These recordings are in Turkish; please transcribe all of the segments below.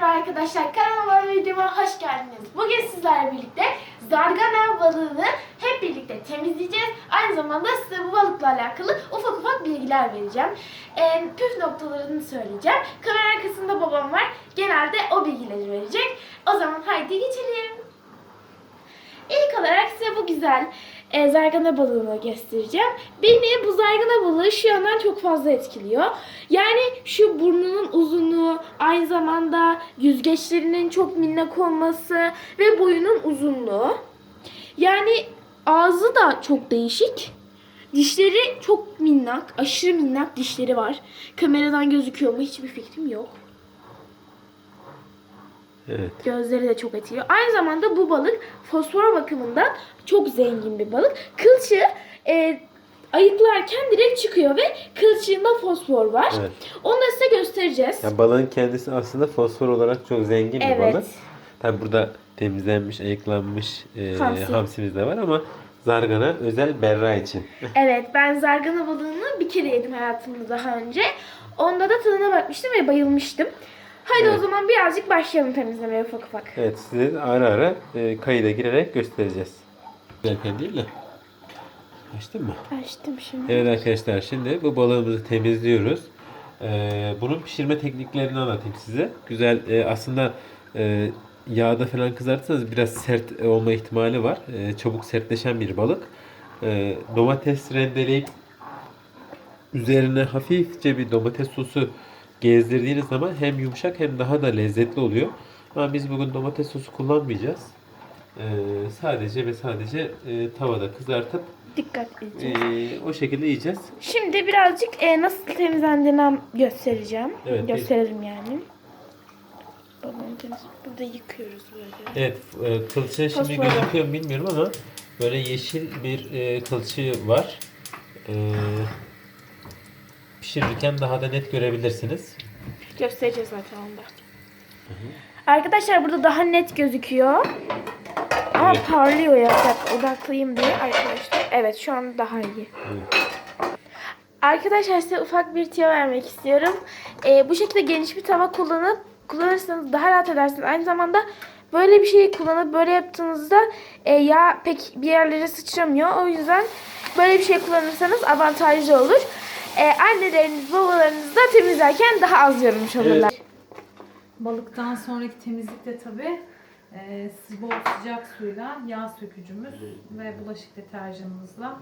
Merhaba arkadaşlar, kanalıma ve videoma hoş geldiniz. Bugün sizlerle birlikte zargana balığını hep birlikte temizleyeceğiz. Aynı zamanda size bu balıkla alakalı ufak ufak bilgiler vereceğim. Ee, püf noktalarını söyleyeceğim. Kamera arkasında babam var. Genelde o bilgileri verecek. O zaman haydi geçelim. İlk olarak size bu güzel e, zargana balığını göstereceğim. Beni bu zargana balığı şu yandan çok fazla etkiliyor. Yani şu burnunun uzunluğu, aynı zamanda yüzgeçlerinin çok minnak olması ve boyunun uzunluğu. Yani ağzı da çok değişik. Dişleri çok minnak, aşırı minnak dişleri var. Kameradan gözüküyor mu hiçbir fikrim yok. Evet. Gözleri de çok etkiliyor. Aynı zamanda bu balık fosfor bakımından çok zengin bir balık. Kılçığı e, ayıklarken direkt çıkıyor ve kılçığında fosfor var. Evet. Onu da size göstereceğiz. Ya balığın kendisi aslında fosfor olarak çok zengin bir Evet. balık. Tabi burada temizlenmiş, ayıklanmış e, Hamsi. hamsimiz de var ama zargana özel berra için. Evet ben zargana balığını bir kere yedim hayatımda daha önce. Onda da tadına bakmıştım ve bayılmıştım. Haydi o Evet. zaman birazcık başlayalım temizlemeye ufak ufak. Evet size ara ara e, kayıda girerek göstereceğiz. Derken değil de. Açtın mı? Açtım şimdi. Evet arkadaşlar şimdi bu balığımızı temizliyoruz. Ee, bunun pişirme tekniklerini anlatayım size. Güzel e, aslında e, yağda falan kızartırsanız biraz sert olma ihtimali var. E, çabuk sertleşen bir balık. E, domates rendeleyip üzerine hafifçe bir domates sosu gezdirdiğiniz zaman hem yumuşak hem daha da lezzetli oluyor. Ama biz bugün domates sosu kullanmayacağız. E, sadece ve sadece e, tavada kızartıp Dikkat edeceğiz. ee, o şekilde yiyeceğiz. Şimdi birazcık e, nasıl temizlendiğini göstereceğim. Evet, Gösterelim yani. Babam temiz. Burada yıkıyoruz böyle. Evet, e, kılçığı şimdi Fosfor. gözüküyor mu bilmiyorum ama böyle yeşil bir e, kılçığı var. E, pişirirken daha da net görebilirsiniz. Göstereceğiz zaten onda. Arkadaşlar burada daha net gözüküyor. Ama Evet. parlıyor ya. Bir dakika, odaklayayım diye arkadaşlar. Evet şu an daha iyi. Evet. Arkadaşlar size ufak bir tüyo vermek istiyorum. Ee, bu şekilde geniş bir tava kullanıp kullanırsanız daha rahat edersiniz. Aynı zamanda böyle bir şeyi kullanıp böyle yaptığınızda e, yağ pek bir yerlere sıçramıyor. O yüzden böyle bir şey kullanırsanız avantajlı olur. E, anneleriniz, babalarınız da temizlerken daha az yorulmuş olurlar. Balıktan sonraki temizlikte tabi e, bol sıcak suyla yağ sökücümüz ve bulaşık deterjanımızla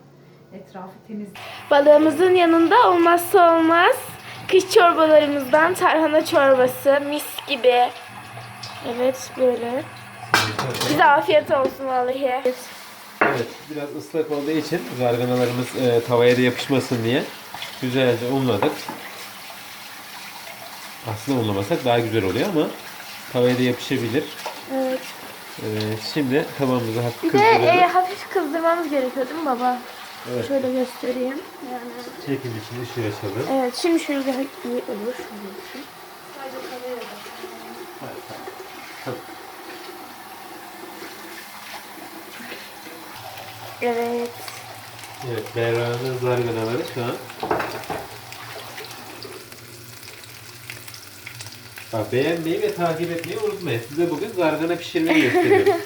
etrafı temiz Balığımızın yanında olmazsa olmaz kış çorbalarımızdan tarhana çorbası mis gibi. Evet böyle. Bize afiyet olsun vallahi. Evet, biraz ıslak olduğu için zarganalarımız e, tavaya da yapışmasın diye güzelce unladık. Aslında unlamasak daha güzel oluyor ama tavaya da yapışabilir. Evet. E, şimdi tavamızı hafif Bir de e, hafif kızdırmamız gerekiyor değil mi baba? Evet. Şöyle göstereyim. Yani. Çekim için ışığı açalım. Evet şimdi şöyle daha iyi olur. Şöyle. Evet. Evet, Berra'nın zarganaları şu an. Bak beğenmeyi ve takip etmeyi unutmayın. Size bugün zargana pişirmeyi gösteriyorum.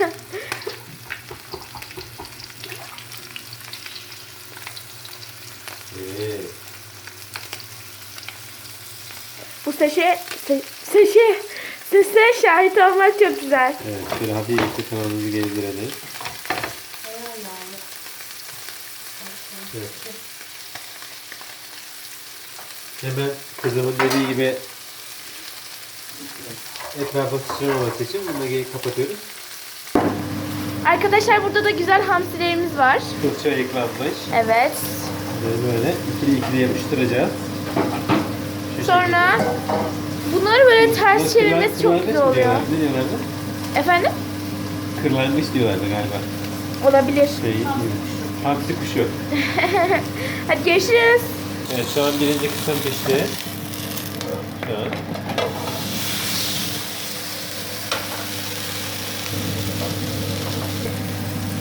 evet. Bu seşe, se, seşe, sese şahit olmak çok güzel. Evet, şöyle hafifçe tavamızı gezdirelim. Evet. Hemen kızımın dediği gibi etrafa sıçramaması için bunu kapatıyoruz. Arkadaşlar burada da güzel hamsilerimiz var. Kılçı ayıklanmış. Evet. Böyle böyle ikili ikili yapıştıracağız. Şu Sonra şekilde. bunları böyle ters Buna çevirmesi çok güzel oluyor. Ne diyorlardı? Efendim? Kırlangıç diyorlardı galiba. Olabilir. Şey, hamsi kuşu. Hadi görüşürüz. Evet şu an birinci kısım pişti. Şu an.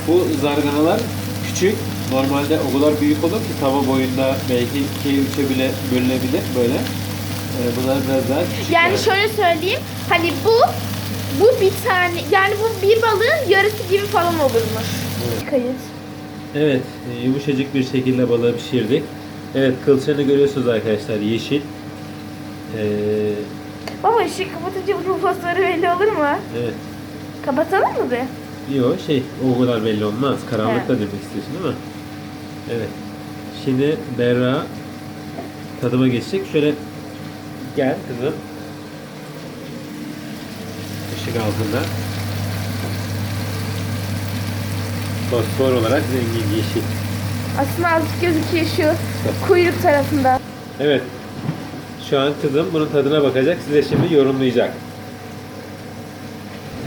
Bu zarganalar küçük. Normalde o kadar büyük olur ki tava boyunda belki 2'ye 3'e bile bölünebilir böyle. Ee, bunlar biraz daha küçük. Yani şöyle söyleyeyim. Hani bu bu bir tane yani bu bir balığın yarısı gibi falan olurmuş. Evet. Kayıt. Evet, e, yumuşacık bir şekilde balığı pişirdik. Evet, kılçığını görüyorsunuz arkadaşlar, yeşil. Ee, Baba ışık kapatınca bu fosforu belli olur mu? evet, Kapatalım mı bir? yok şey, o kadar belli olmaz. Karanlıkta demek istiyorsun değil mi? Evet. Şimdi Berra tadıma geçecek. Şöyle gel kızım. Işık altında. Fosfor olarak zengin yeşil. Aslında azıcık gözüküyor şu kuyruk tarafında. Evet. Şu an kızım bunun tadına bakacak. Size şimdi yorumlayacak.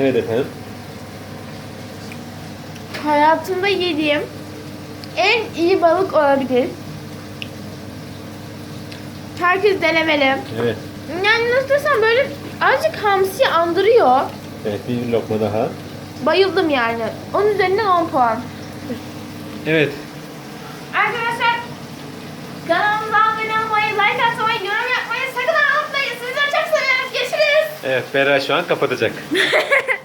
Evet efendim. Hayatımda yediğim en iyi balık olabilir. Herkes denemeli. Evet. Yani nasıl desem böyle azıcık hamsi andırıyor. Evet bir lokma daha. Bayıldım yani. Onun üzerinden 10 puan. Evet. Arkadaşlar kanalımıza abone olmayı, like atmayı, yorum yapmayı sakın unutmayın. Sizleri çok seviyoruz. Görüşürüz. Evet Berra şu an kapatacak.